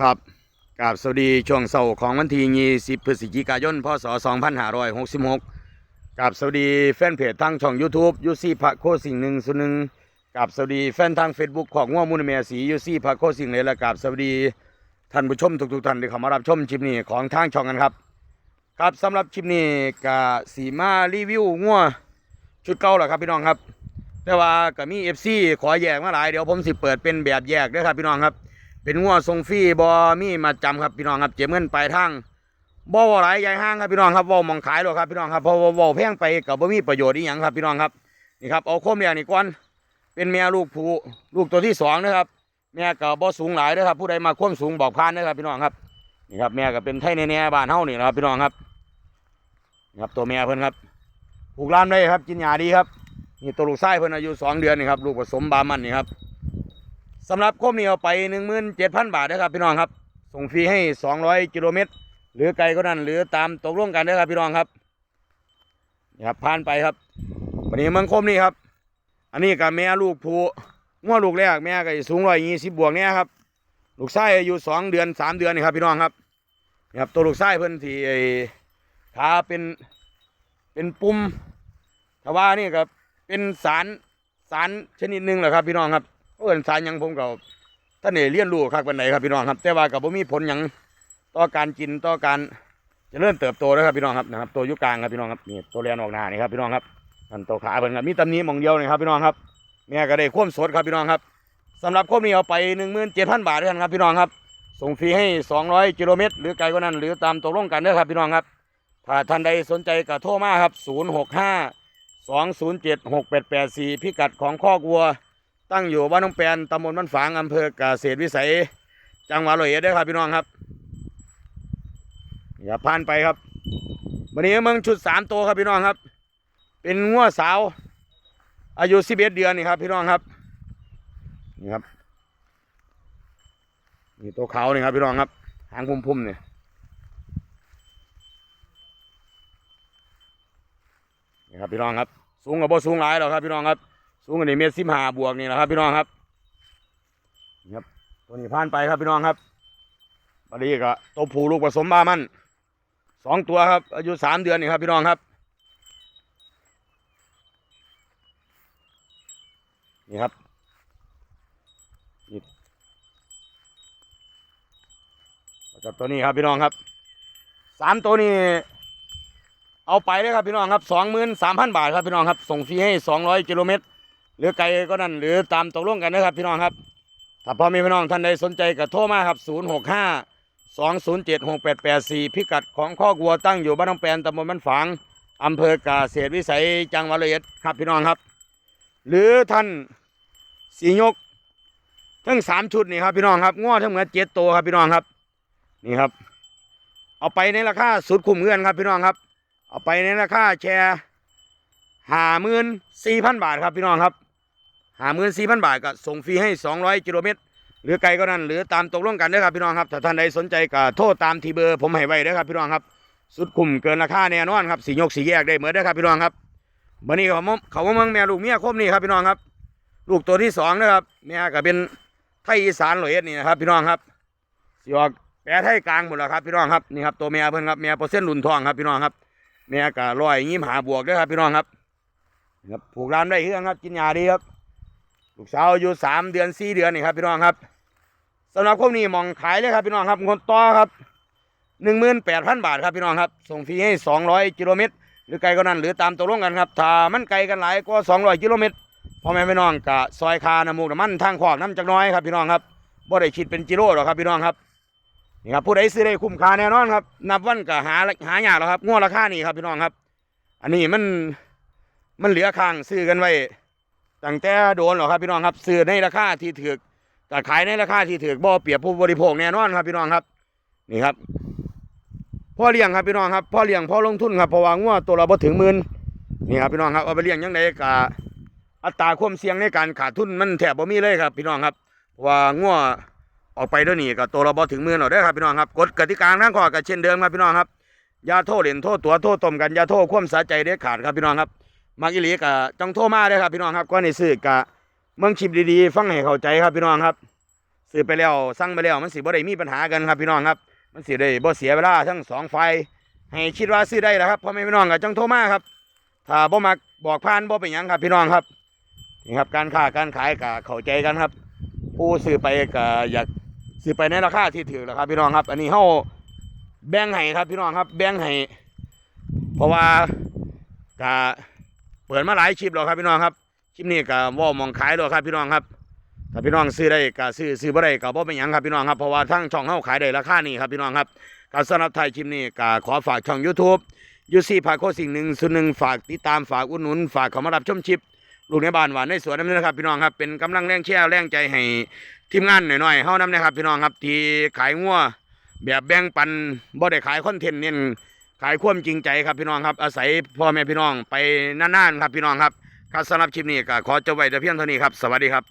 ครับกราบสวัสดีช่วงเสาร์ของวันที่20พฤศจิกายนพศ2566กราบสวัสดีแฟนเพจทางช่อง YouTube ยูซี่พระโคสิ่งหนึ่งส่วนหนึ่งกราบสวัสดีแฟนทาง Facebook ของง่วงมูลเมียสียูซี่พระโคสิ่งเลยและกราบสวัสดีท่านผู้ชมทุกๆท่านที่เข้ามารับชมคลิปนี้ของทางช่องกันครับ ครับสำหรับคลิปนี้กะสีมารีวิวง่วชุดเก่าแหละครับพี่น้องครับแต่ว่าก็มี FC ขอแยกมาหลายเดี๋ยวผมสิเปิดเป็นแบบแยกด้วยครับพี่น้องครับ เป็นงัวทรงฟรีบอมีมาจำครับพี่น้องครับเจ็บเงินปลายทางบ่ว่าหลายใหญ่ห้างครับพี่น้องครับเว่ามองขายหรอกครับพี่น้องครับพราะว่าเว่าแพงไปกับบ่มีประโยชน์อีหยังครับพี่น้องครับนี่ครับเอาโคมเรียนี่ก่อนเป็นแม่ลูกผู้ลูกตัวที่สองนะครับ แม่ก็บ่สูงหลายนะครับ ผู้ใดมาควมสูงบอกพานนะครับพี่น้องครับนี่ครับแม่ก็เป็นไทยแน่ๆบ้านเฮานี่นะครับพี่น้องครับนี่ครับตัวแม่เพิ่นครับผูกล้ามได้ครับ กินยาดีครับนี่ตัวลูกไส้เพิ่นอายุสองเดือนนี่ครับลูกผสมบามันนี่ครับ สำหรับโคมนี้เอาไปหนึ่งหมื่นเจ็ดพันบาทนะครับพี่น้องครับ ส่งฟรีให้สองร้อยกิโลเมตร หรือไกลก็นั้น หรือตามตกลงกันนะครับพี่น้องครับนี่ครับผ่านไปครับ วันนี้เมืองโคมนี่ครับ อันนี้กับแม่ลูกผูง้วลูกแรกแม่ก็สูงร้อยยี่สิบบวกเนี่ยครับ ลูกไส้อายุสองเดือนสามเดือนนี่ครับพี่น้องครับนี่ครับตัวลูกไส้เพิ่นที่ไอ้ขาเป็นเป็นปุ่มถ้าว่านี่ก็เป็นสารสารชนิดหนึ่งแหละครับพี่น้องครับ เอิ้นสารยังผมก็ท่านเอเรียนรู้คักปานใดครับพี่น้องครับ แต่ว่าก็บ่มีผลหยังต่อการกินต่อการจะเริญเติบโตนะครับพี่น้องครับนะครับตัวยุกลางครับพี่น้องครับนี่ตัวเรียนออกหน้านี่ครับพี่น้องครับนั่นตัวขาเพิ่นครับมีตำนี้มองเดียวนี่ครับพี่น้องครับแม่ก็ได้ควมสดครับพี่น้องครับสำหรับควมนี้เอาไป17,000บาทด้วยกันครับพี่น้องครับ ส่งฟรีให้200กิโลเมตรหรือไกลกว่านั้น หรือตามตกลงกันเด้อครับพี่น้องครับถ้าท่านใดสนใจก็โทรมาครับ065 207 6884พิกัดของข้อกวัว ตั้งอยู่บ้านน้องแปนตำบลบ้านฝางอำเภอเกษตรวิสัย จังหวัดร้อยเอ็ดเด้อครับพี่น้องครับ อย่าผ่านไปครับ วันนี้เมืองชุดสามตัวครับพี่น้องครับ เป็นงัวสาว อายุสิบเอ็ดเดือนนี่ครับ พี่น้องครับนี่ครับนี่ตัวเขานี่ครับพี่น้องครับ หางพุ่มๆเนี่ยนี่ครับพี่น้องครับ สูงกับบ่สูงหลายหรอกครับพี่น้องครับ สูงกว่านี้เมตรสิบห้าบวกนี่แหละครับ พี่น้องครับนี่ครับตัวนี้ผ่านไปครับพี่น้องครับบัดนี้ก็ตัวผูลูกผสมบ้ามันสองตัวครับ อายุสามเดือนนี่ครับพี่น้องครับนี่ครับนี่กับตัวนี้ครับพี่น้องครับสามตัวนี้เอาไปเลยครับพี่น้องครับสองหมื่นสามพันบาทครับพี่น้องครับ ส่งฟรีให้สองร้อยกิโลเมตร หรือไกลก็นั่นหรือตามตกลงกันนะครับพี่น้องครับ ถ้าพ่อมีพี่น้องท่านใดสนใจก็โทรมาครับ 0 6 5 2 0 7 6 8 8 4 พิกัดของข้อกวัวตั้งอยู่บ้านน้องแปนตำบลบ้านฝางอำเภอกาเกษวิสัยจังหวัดระยองครับพี่น้องครับ หรือท่านสียก ทั้งสามชุดนี่ครับพี่น้องครับง้อทั้งหมดเจ็ดตัวครับพี่น้องครับ นี่ครับ เอาไปในราคาสุดคุ้มเงินครับพี่น้องครับ เอาไปในราคาแชร์ห้าหมื่นสี่พันบาทครับพี่น้องครับ หามื่นสี่พันบาทก็ส่งฟรีให้สองร้อยกิโลเมตรหรือไกลก็นั้นหรือตามตกลงกันด้อครับพี่น้องครับถ้าท่านใดสนใจก็โทษตามทีเบอร์ผมให้ไว้ด้อครับพี่น้องครับ สุดคุ้มเกินราคาแน่นอนครับสียกสีแยกได้เหมือนด้อครับพี่น้องครับวันนี้เขามเขามาเมืองแม่ลูกเมียคมนี่ครับพี่น้องครับ ลูกตัวที่สองนะครับแม่ก็เป็นไทยอีสานร้อยเอ็ดนี่นะครับพี่น้องครับสีออกแปรไทยกลางหมดแล้วครับพี่น้องครับนี่ครับตัวแม่เพิ่นครับแม่เปอร์เซ็นต์รุนทองครับพี่น้องครับแม่ก็ร้อยยี่สิบห้าบวกด้อครับพี่น้องครับครับผูกร้ามได้เฮืองครับกินยาดีครับ ลูกสาวอายุสามเดือนสี่เดือนนี่ครับพี่น้องครับสำหรับพวกนี้มองขายเลยครับพี่น้องครับคนต่อครับหนึ่งหมื่นแปดพันบาทครับพี่น้องครับ ส่งฟรีให้สองร้อยกิโลเมตรหรือไกลก็นั้นหรือตามตกลงกันครับถ้ามันไกลกันหลายก็สองร้อยกิโลเมตรพ่อแม่พี่น้องกะซอยคาน้ำมูกน้ำมันทางขอกน้ำจักน้อยครับพี่น้องครับบ่ได้คิดเป็นกิโลหรอกครับพี่น้องครับนี่ครับผู้ใดซื้อได้คุ้มค่าแน่นอนครับนับวันก็หาหายากแล้วครับง้อราคานี่ครับพี่น้องครับ อันนี้มันมันเหลือค้างซื้อกันไว้ ตั้งแต่โดนหรอครับพี่น้องครับซื้อในราคาที่ถือก็ขายในราคาที่ถือบ่เปรียบผู้บริโภคแน่นอนครับพี่น้องครับนี่ครับพ่อเลี้ยงครับพี่น้องครับพ่อเลี้ยงพ่อลงทุนครับเพราะว่างัวตัวเราบ่ถึงหมื่นนี่ครับพี่น้องครับเอาไปเลี้ยงยังไงกะอัตราความเสี่ยงในการขาดทุนมันแทบบ่มีเลยครับ พี่น้องครับเพราะว่างัวออกไปด้วยนี่ก็ตัวเราบ่ถึงหมื่นหรอกเด้ครับพี่น้องครับกฎกติกาทั้งข้อก็เช่นเดิมครับพี่น้องครับอย่าโทษเล่นโทษตัวโทษตมกันอย่าโทษความสะใจเด็ดขาดครับพี่น้องครับ มักอีหลีกะจังโทรมาเด้ครับพี่น้องครับก็ในซื้อกะเมืองชิปดีๆฟังให้เข้าใจครับพี่น้องครับซื้อไปแล้วสั่งไปแล้วมันสิบ่ได้มีปัญหากันครับพี่น้องครับ มันสิได้บ่เสียเวลาทั้งสองฝ่ายให้คิดว่าซื้อได้แล้วครับพ่อแม่พี่น้องก็จังโทรมาครับถ้าบ่มักบอกผ่านบ่เป็นหยังครับพี่น้องครับนี่ครับการค้าการขายก็เข้าใจกันครับ ผู้ซื้อไปก็อยากซื้อไปในราคาที่ถือแล้วครับพี่น้องครับ อันนี้เฮาแบ่งให้ครับพี่น้องครับ แบ่งให้เพราะว่าก็ เปิดมาหลายคลิปแล้วครับพี่น้องครับคลิปนี้ก็ว่ามองขายแล้วครับพี่น้องครับถ้าพี่น้องซื้อได้ก็ซื้อซื้อบ่ได้ก็บ่เป็นหยังครับพี่น้องครับเพราะว่าทั้งช่องเฮาขายได้ราคานี้ครับพี่น้องครับก็สำหรับไทยคลิปนี้ก็ขอฝากช่อง YouTube ยูซี่พาโคสิ่งหนึ่งส่วนหนึ่งฝากติดตามฝากอุดหนุนฝากเข้ามารับชมชิปลูกในบ้านหวานในสวนน้ำเนนะครับพี่น้องครับเป็นกำลังแรงเชียร์แรงใจให้ทีมงานหน่อยๆเฮานํนะครับพี่น้องครับที่ขายงัวแบบแบ่งปันบ่ได้ขายคอนเทนต์เน้น ขายความจริงใจครับพี่น้องครับ อาศัยพ่อแม่พี่น้องไปนานๆครับพี่น้องครับครับสำหรับคลิปนี้ก็ขอจบไว้แต่เพียงเท่านี้ครับ สวัสดีครับ